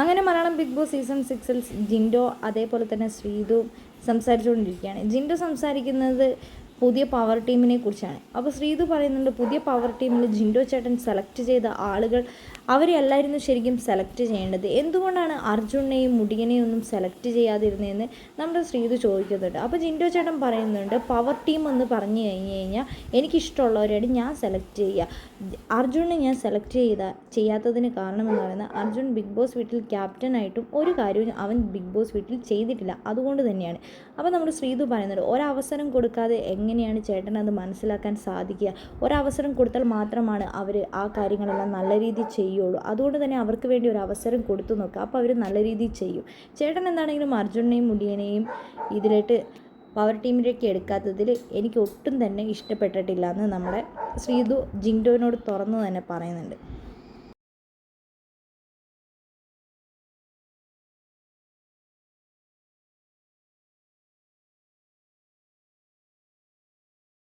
അങ്ങനെ Malayalam big boss season സിക്സിൽ ജിൻഡോ അതേപോലെ തന്നെ ശ്രീതു സംസാരിച്ചുകൊണ്ടിരിക്കുകയാണ്. ജിൻഡോ സംസാരിക്കുന്നത് പുതിയ പവർ ടീമിനെ കുറിച്ചാണ്. അപ്പോൾ ശ്രീതു പറയുന്നുണ്ട് പുതിയ പവർ ടീമിൽ ജിൻഡോ ചേട്ടൻ സെലക്ട് ചെയ്ത ആളുകൾ അവരെ അല്ലായിരുന്നു ശരിക്കും സെലക്ട് ചെയ്യേണ്ടത്. എന്തുകൊണ്ടാണ് അർജുനെയും മുടിയനെയും ഒന്നും സെലക്ട് ചെയ്യാതിരുന്നതെന്ന് നമ്മുടെ ശ്രീതു ചോദിക്കുന്നുണ്ട്. അപ്പോൾ ജിൻഡോ ചേട്ടൻ പറയുന്നുണ്ട് പവർ ടീം എന്ന് പറഞ്ഞു കഴിഞ്ഞ് കഴിഞ്ഞാൽ എനിക്കിഷ്ടമുള്ളവരെയാണ് ഞാൻ സെലക്ട് ചെയ്യുക. അർജുനെ ഞാൻ സെലക്ട് ചെയ്ത ചെയ്യാത്തതിന് കാരണം എന്ന് പറയുന്നത് അർജുൻ ബിഗ് ബോസ് വീട്ടിൽ ക്യാപ്റ്റനായിട്ടും ഒരു കാര്യവും അവൻ ബിഗ് ബോസ് വീട്ടിൽ ചെയ്തിട്ടില്ല. അതുകൊണ്ട് തന്നെയാണ്. അപ്പോൾ നമ്മുടെ ശ്രീതു പറയുന്നുണ്ട് ഒരവസരം കൊടുക്കാതെ എങ്ങനെയാണ് ചേട്ടൻ അത് മനസ്സിലാക്കാൻ സാധിക്കുക? ഒരവസരം കൊടുത്താൽ മാത്രമാണ് അവർ ആ കാര്യങ്ങളെല്ലാം നല്ല രീതിയിൽ ചെയ്യുള്ളൂ. അതുകൊണ്ട് തന്നെ അവർക്ക് വേണ്ടി ഒരു അവസരം കൊടുത്തു നോക്കുക. അപ്പോൾ അവർ നല്ല രീതിയിൽ ചെയ്യും. ചേട്ടൻ എന്താണെങ്കിലും അർജുനെയും മുടിയനെയും ഇതിലേക്ക് പവർ ടീമിലേക്ക് എടുക്കാത്തതിൽ എനിക്ക് ഒട്ടും തന്നെ ഇഷ്ടപ്പെട്ടിട്ടില്ല എന്ന് നമ്മുടെ ശ്രീതു ജിൻഡോനോട് തുറന്നു തന്നെ പറയുന്നുണ്ട്.